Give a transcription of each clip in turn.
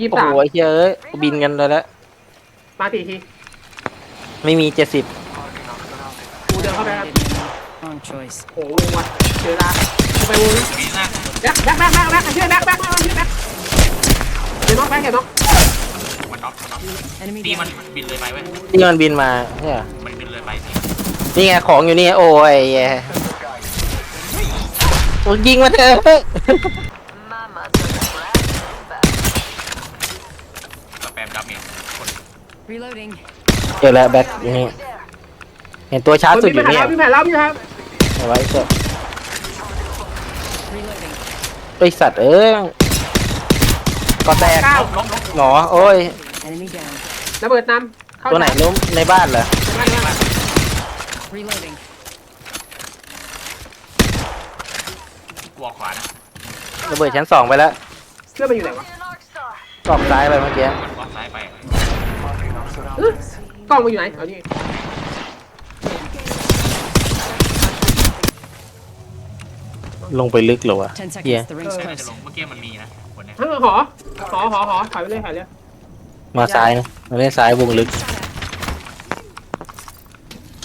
ยี่สิบโอ้สามโหไอ้เหี้ยเอ้ยบินกันเลยแล้วมาสี่ทีไม่มีเจ็ดสิบกูเดินเข้าไปครับ Wrong choice. โอ้โหวงว่ะเจอละกูไปวงมีหน้าแบ็คแบ็คแบ็คแบ็คแบ็คเชื่อแบ็คแบ็คแบ็คเชื่อแบ็คเห็นน้องแบ็คเห็นน้องมันน็อกมันน็อก Enemy ตีมัน down. บินเลยไปเว้ยที่มันบินมาเนี่ยมันบินเลยไปตีนี่ไงของอยู่นี่โอ้ยแย่โอ้ยยิงมาเถอะ สแปม ดับเมจคน Reloading. เจอแล้วแบ็คอยู่นี่เห็นตัวชาร์จสุดอยู่มีนี่แผ่นแล้วมีแผ่นแล้วมีแผ่นเอาไว้เถอะ Reloading. ไอสัตว์เอ้ยก็แตกเก้าล้มล้มหนอโอ้ย Enemy down. ระเบิดนำเข้าตัวไหนล้มในบ้านเหรอในบ้านในบ้าน Reloading. กลัวขวานะระเบิดชั้นสองไปแล้วเพื่อนมันอยู่ไหนวะกรอบซ้ายไปเมื่อกี้ มัน กล้องซ้ายไปเอ้ยกล้องมันอยู่ไหนเอานี่ลงไปลึกเหรอวะ10เหี้ย seconds. The ring's น่าจะล close. งเมื่อกี้มันมีนะคนเนี้ยเออหอหอหอหอถอยไปเลยถอยเลยมาซ้ายนะมาเล่นซ้ายวงลึก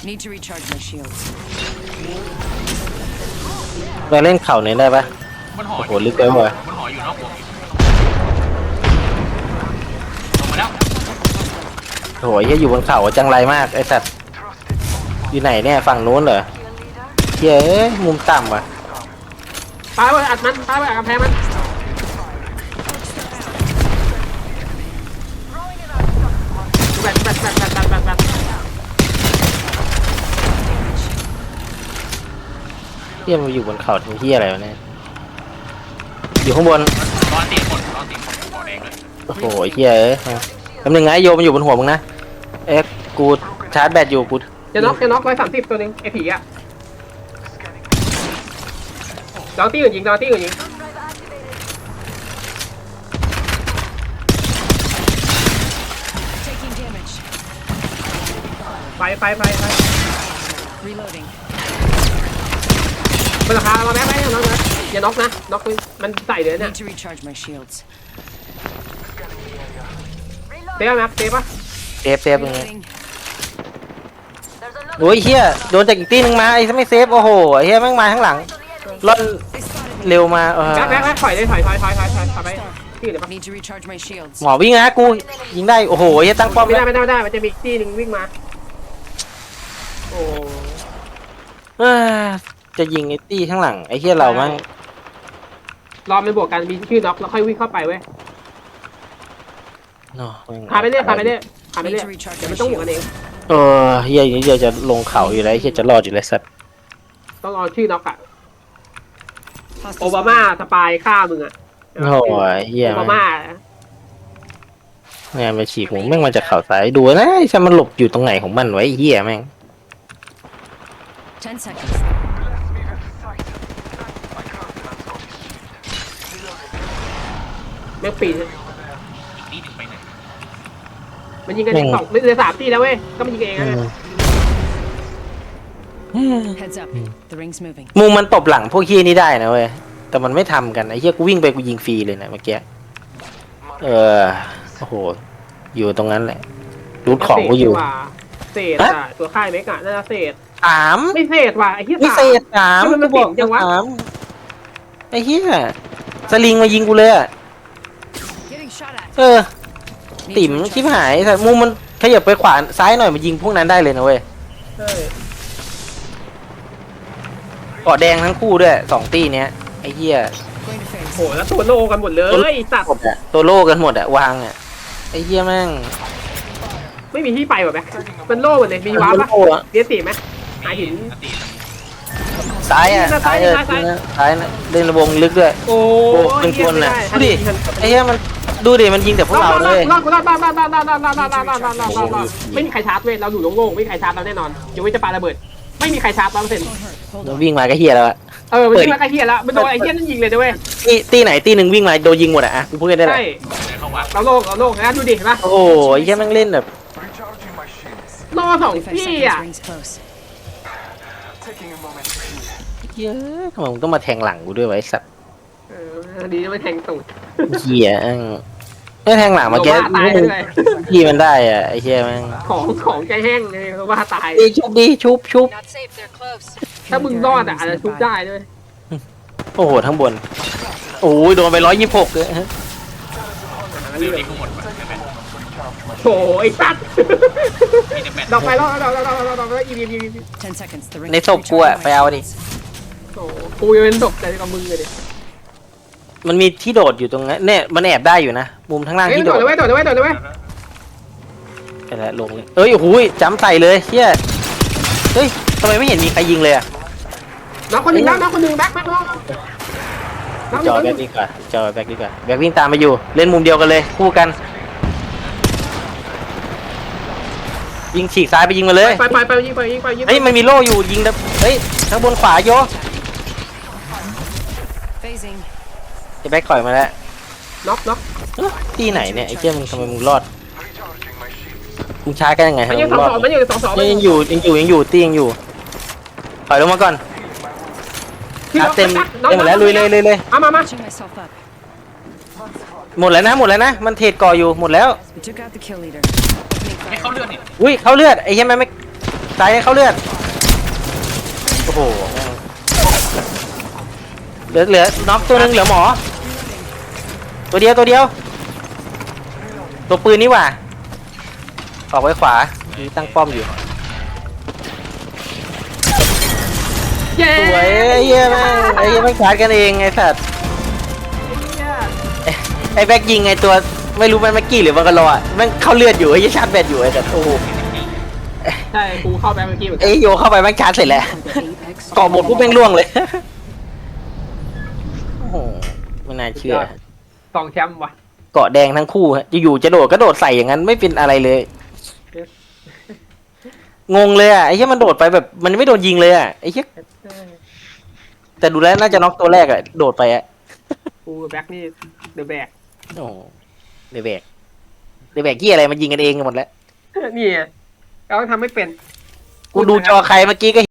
Need to recharge my shields. เราเล่นเข่านี้ได้ปะมันหอโอ้โหลึกไปว่ะมันหออยู่นอกวงอยู่ลงมาแล้ว โอ้ยเหี้ยอยู่บนเขาจังไรมากไอสัตว์อยู่ไหนเนี่ยฝั่งนู้นเหรอเหี้ยเอ้ยมุมต่ำว่ะปาไปอัดมันปาไปอัดกำแพงมันแบตแบตแบตแบตแบตแบตแบตเหี้ยมันอยู่บนเขาทำเหี้ยอะไรวะเนี่ยอยู่ข้างบนร้อนตีนหมดร้อนตีนหมดหัวแดงเลยโอ้โหเหี้ยเอ้ยแป๊บนึงนะโยมมันอยู่บนหัวมึงนะ เอ๊ะกูชาร์จแบตอยู่กูจะน็อกจะน็อกร้อยสามสิบตัวหนึงไอ้ผีอะดาวตี้อื่นยิงดาวตี้อื่นยิง Taking damage. ไปไปไปไป Reloading. บนราคาเราแม็กไว้น็อกนะอย่าน็อกนะน็อกมันมันใส่เลยเนี่ย Need to recharge my shields. เซฟไหมครับเซฟปะ เซฟเซฟตรงนี้ Reloading. โอ้ยเฮียโดนจากอีกตีนึงมาไอ้ไม่เซฟโอ้โหไอ้เฮียแม่งมาข้างหลังล่อน They spotted me. เร็วมาเออแม็กแม็กแม็กถอยเลยถอยถอยถอยถอยถอยถอยไปที่อื่นเลยปะ Need to recharge my shields. หมอวิ่งนะกูยิงได้โอ้โหเฮียตั้งป้อมไม่แล้วได้ไม่ได้ไม่ได้มันจะมีอีกที่หนึ่งวิ่งมา โอ้เอ้อจะยิงไอ้ตีข้างหลังไอ้เฮียเรามั่งรอมันบวกกันมีชื่อน็อกแล้วค่อยวิ่งเข้าไปเว้ยเนาะแม่งพาไปเรื่อยพาไปเรื่อย พาไปเรื่อย Need to recharge เดี๋ยว my มันต้องบวกกันเอง shields. เออเฮียเดี๋ยวจะลงเขาอยู่แล้วไอ้เฮียจะรอดอยู่แล้วสัตว์ต้องรอชื่อน็อกอะ Hostile โอบามาสปายฆ่ามึงอะโอ้โหเฮียโอบาแม่งมาเนี่ยมาฉีกผมแม่งมาจากเขาซ้ายดูนะไอ้ฉันมันหลบอยู่ตรงไหนของมันไว้ไอ้เฮียแม่ง10 seconds. แม่งปีน อีกนิดหนึ่งไปไหน มันยิงกันสองไม่เหลือสามตีแล้วเว้ยก็มันยิงเองอืนะม Heads up. The ring's moving. มุมมันตบหลังพวกเฮียนี่ได้นะเว้ย แต่มันไม่ทำกันไอ้เฮียกูวิ่งไปกูยิงฟรีเลยนะเมื่อกี้ เออ โอ้โห อยู่ตรงนั้นแหละรูดของกูอยู่เศษอะตัวค่ายเมกอะน่าจะเศษสามไม่เศษว่ะไอ้เหี้ยนี่สามเศษสามทำไมมันกูบอกติดจังวะ สามไอ้เฮียสลิงมายิงกูเลยอะ Getting shot at. เออ Need ติ๋ม to recharge ชิบหายแต่มุมมันขยับไปขวาซ้ายหน่อยมันยิงพวกนั้นได้เลยนะเว้ยใช่เกาะแดงทั้งคู่ด้วยสองตีเนี้ยไอ้เหี้ย Going to face. โหแล้วตัวโลกันหมดเลยไอ้สัตว์หมดอะตัวโล่กันหมดอะวางอะไอ้เหี้ยแม่งไม่มีที่ไปว่ะแบ็คมันโล่หมดเลยมีวาร์ปปะโล่อะเรียนตีไหมหายหินอตีซ้ายอะซ้าซ้ายยเออซ้ายซ้ายซ้ายนะเล่นระวงลึกด้วยโอ้โอ้เป็นคนน่ะดูดิไอ้เหี้ยมัน ดูดิมันยิงแต่พวกเราเลยรอดรอดรอดรอดรอดรอดรอดรอดรอดรอดรอดรอดรอดรอดรอดไม่มีใครชาร์จเว้ยเราอยู่โล่งๆไม่มีใครชาร์จเราแน่นอนยกเว้นจะปาระเบิด ไม่มีใครชาร์จร้อยเปอร์เซ็นต์ Won't hurt. Hold มัน on. วิ่งมาก็เหี้ยแล้วอะเออมันยิงมาใกล้เฮียแล้วมันโดนไอ้เฮียนั่นยิงเลยด้วยตีตีไหนตีหนึ่งวิ่งมาโดนยิงหมดอะอะกูพูดได้เลยใช่เดินเข้าวัดเราโล่งเราโล่งนะดูดิเห็นปะโอ้โหไอ้เหี้ยแม่งเล่นแบบ Recharging my shields. โล่สอง45ที่ seconds. อะ Rings close. Taking a moment to heal. เหี้ยทำไมมึงต้องมาแทงหลังกูด้วยวะไอ้สัตว์ เออดีนะมันแทงตูดเหี้ยอังไม่แทงหลังเมื่อกี้ว่าตายด้วยพี่มันได้อะไอ้เหี้ยแม่งของของใจแห้งเลยว่าตายเอ้ยชุบดิชุบชุบ Not safe. They're close. ถ้ามึงรอดอะอาจจะชุบได้ด้วยโอ้โหทั้งบน โอ้ยโดนไปร้อยยี่สิบหกเลยเดี๋ยวนี้กูหมดว่ะใช่ไหมโถไอ้สัตว์มีแต่แบตดอกไปรอดดอกดอกดอกดอกดอกอีพีอีพี Ten seconds. The ใน ring's ศพกูอะไปเอาดิโถกูยังเป็นศพใจกับมึงเลยดิ มันมีที่โดดอยู่ตรงนั้นเนี่ยมันแอบได้อยู่นะมุมข้างล่างเฮ้ยที่โดโดดดเลยเว้ยโดดเลยเว้ยโดดเลยเว้ยไปแล้วลงเลยเอ้ยโอ้โหจำใส่เลยเฮียเฮ้ยทำไมไม่เห็นมีใครยิงเลยอะน้องคนหนึ่งแล้วน้องคนหนึ่งแบ็คแบ็คน้องน้องจอแบ็กดีกว่าจอแบ็กดีกว่าแบ็กวิ่งตามมาอยู่ เล่นมุมเดียวกันเลยคู่กัน ยิงฉีกซ้ายไปยิงมาเลย ไปไปไปยิงไปยิงไปยิงเฮ้ยมันมีโล่อยู่ยิงแบบเฮ้ยข้างบนขวาโย Phasing. ไอ้แบ็กข่อยมาแล้วน็อกน็อกเอ้อที่ไหนเนี่ยไอ้เจ้ยมึงทำไมมึงรอด Recharging my shield. มึงช้ากันยังไงมันทำไมยังมึสงองรอดสองมันยังสองสองยังอยู่ยังอยู่ยังอยู่ตียังอยู่ถอยลงมาก่อนอะเต็มเต็มหมดแล้วลุยเลยเลยเลยเอามามา Patching myself up. หมดแล้วนะหมดแล้วนะมันเทรดก่ออยู่หมดแล้ว We took out the kill leader. Opening ให้ fire. เขาเลือดนี่อุ้ยเข้าเลือดไอ้เหี้ยแม่งไม่ตายให้เข้าเลือดโอ้โหแม่งเหลือเหลือน็อกตัวหนึงเหลือหมอ ตัวเดียวตัวเดียว ตัวปืนนี่หว่าออกไว้ขวานี่ตั้งป้อมอยู่เย้สวยไอ้เหี้ยแม่งไอ้เหี้ยแม่งชาร์จกันเองไอ้สัตว์ไอ้แบ็กยิงไอ้ตัวไม่รู้มันเมื่อกี้หรือมันก็รออะแม่งเข้าเลือดอยู่ไอ้เหี้ยชาร์จแบตอยู่ไอ้สัตว์โอ้โหใช่กูเข้าไปเมื่อกี้เหมือนกัไอ้โยเข้าไปแม่งชาร์จเสร็จแล้ว Apex. เกาะหมดปุ๊บแม่งล่วงเลยโอ้โหไม่น่าเชื่อ สองแชมป์ว่ะเกาะแดงทั้งคู่ฮะอยู่ๆจะโดดก็โดดใส่อย่างนั้นไม่เป็นอะไรเลย งงเลยอะไอ้เหี้ยมันโดดไปแบบมันไม่โดนยิงเลยอะไอ้เหี้ยแต่ดูแล้วน่าจะน็อกตัวแรกอะโดดไปอะกูแบ็คนี่เดอะแบกโอ้โหเดยวแบกเดยวแบกกี้อะไรมันยิงกันเองกันหมดแล้ว นี่ไงเราทำไม่เป็น กูดูจอใครเมื่อกี้ก็